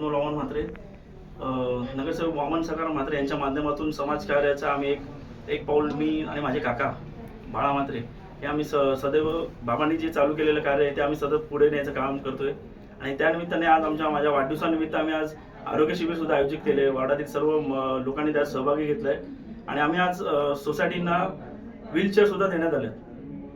अनमोल वामन म्हात्रे नगरसेवक वामन सकाराम म्हात्रे यांच्या माध्यमातून समाज कार्याचा आम्ही एक एक पाऊल मी आणि माझे काका बाळा म्हात्रे हे आम्ही स सदैव बाबांनी जे चालू केलेलं कार्य आहे ते आम्ही सतत पुढे न्यायचं काम करतोय. आणि त्यानिमित्ताने आज आमच्या माझ्या वाढदिवसानिमित्त आम्ही आज आरोग्य शिबिर सुद्धा आयोजित केले वार्डातील सर्व लोकांनी त्यात सहभागी घेतलाय. आणि आम्ही आज सोसायटींना व्हीलचेअर सुद्धा देण्यात आले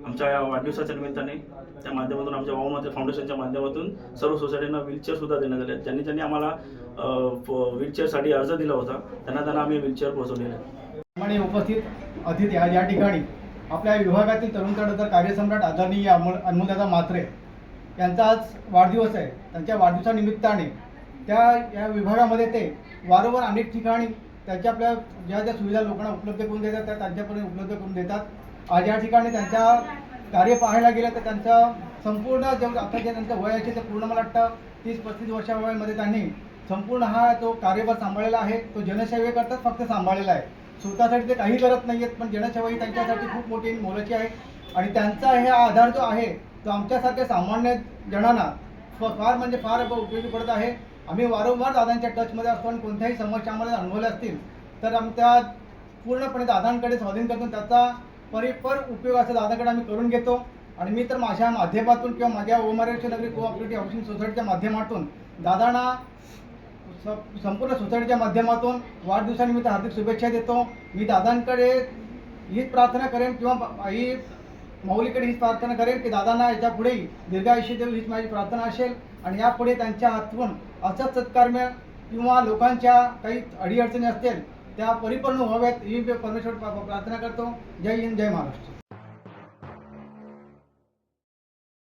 आमच्या या वाढदिवसाच्या निमित्ताने त्या माध्यमातून आमच्या वाममाते फाउंडेशनच्या माध्यमातून सर्व सोसायटींना व्हीलचेअरसुद्धा देण्यात आले. ज्यांनी ज्यांनी आम्हाला व्हीलचेअरसाठी अर्ज दिला होता त्यांना त्यांना आम्ही व्हीलचेअर पोहोचवलेले आहे. उपस्थित अतिथी या ठिकाणी. आपल्या विभागातील तरुण तरुण कार्यसम्राट आदरणीय अमोल अनमोलदादा म्हात्रे यांचा आज वाढदिवस आहे. त्यांच्या वाढदिवसानिमित्ताने त्या या विभागामध्ये ते वारंवार अनेक ठिकाणी त्याच्या आपल्या ज्या ज्या सुविधा लोकांना उपलब्ध करून देतात त्या त्यांच्यापर्यंत उपलब्ध करून देतात. आज या ठिकाणी त्यांच्या कार्य पाहायला गेलं तर त्यांचा संपूर्ण जेवढं आता जे त्यांचं वय आहे ते पूर्ण मला वाटतं तीस पस्तीस वर्षा वयामध्ये त्यांनी संपूर्ण हा जो कार्यभार सांभाळलेला आहे तो जनसेवेकरताच फक्त सांभाळलेला आहे. स्वतःसाठी ते काही करत नाही आहेत पण जनसेवा ही त्यांच्यासाठी खूप मोठी मोलाची आहे. आणि त्यांचा हे आधार जो आहे तो आमच्यासारख्या सामान्य जणांना फार म्हणजे फार उपयोगी पडत आहे. आम्ही वारंवार दादांच्या टचमध्ये असतो आणि कोणत्याही समस्या आम्हाला अनुभवल्या असतील तर आमच्या त्या पूर्णपणे दादांकडे स्वाधीन करतो त्याचा परिपर उपयोग असा दादाकडे आम्ही करून घेतो. आणि मी तर माझ्या माध्यमातून किंवा माझ्या ओमारेश्वर नगरी कोऑपरेटिव्ह हाऊसिंग सोसायटीच्या माध्यमातून दादांना स- संपूर्ण सोसायटीच्या माध्यमातून वाढदिवसानिमित्त हार्दिक शुभेच्छा देतो. मी दादांकडे हीच प्रार्थना करेन किंवा ही मौलीकडे हीच प्रार्थना करेन की दादांना याच्या पुढेही दीर्घायुष्य देऊ हीच माझी प्रार्थना असेल. आणि यापुढे त्यांच्या हातून असंच सत्कारम्य किंवा लोकांच्या काही अडीअडचणी असतील त्या परिपूर्ण व्हाव्यात ही मी परमेश्वर प्रा- प्रार्थना करतो जय हिंद जय महाराष्ट्र